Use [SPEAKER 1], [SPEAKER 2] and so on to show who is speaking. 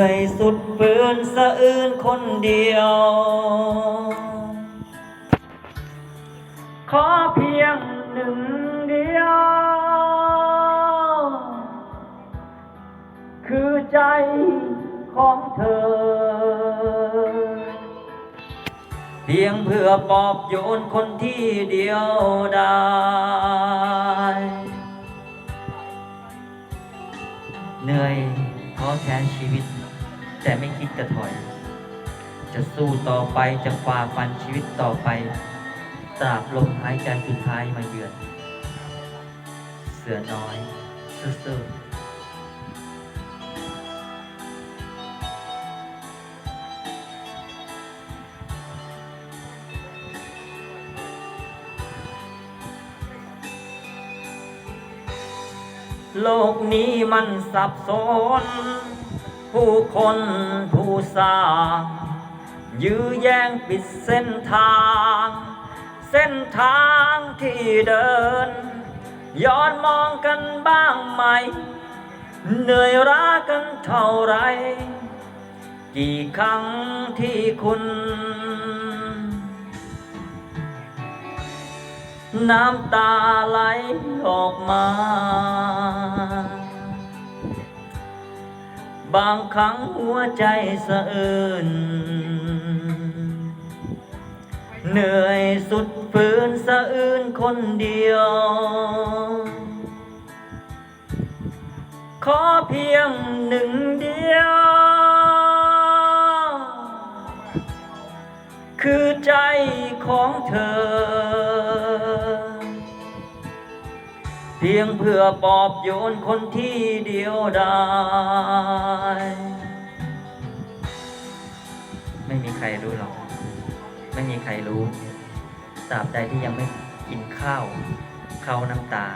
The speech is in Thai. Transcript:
[SPEAKER 1] นื่อยสุดฝืนสะอื้นคนเดียว ขอเพียงหนึ่งเดียว คือใจของเธอ เพียงเพื่อปลอบโยนคนที่เดียวได้เหนื่อยท้อแท้ชีวิต แต่ไม่คิดจะถอย จะสู้ต่อไปจะฝ่าฟันชีวิตต่อไป ตราบลมหายใจสุดท้ายมาเยือน เสือน้อยซื่อโลกนี้มันสับสน ผู้คนผู้สร้างยื้อแย่งปิดเส้นทาง เส้นทางที่เดิน ย้อนมองกันบ้างไหม เหนื่อยร้ากันเท่าไร กี่ครั้งที่คุณ น้ำตาไหลออกมา บางครั้งหัวใจสะอื้นเหนื่อยสุดฝืนสะอื้นคนเดียว ขอเพียงหนึ่งเดียว คือใจของเธอ เพียงเพื่อปอบโยนคนที่เดียวดายไม่มีใครรู้หรอก ไม่มีใครรู้ตราบใดที่ยังไม่กินข้าว เข้าน้ำตา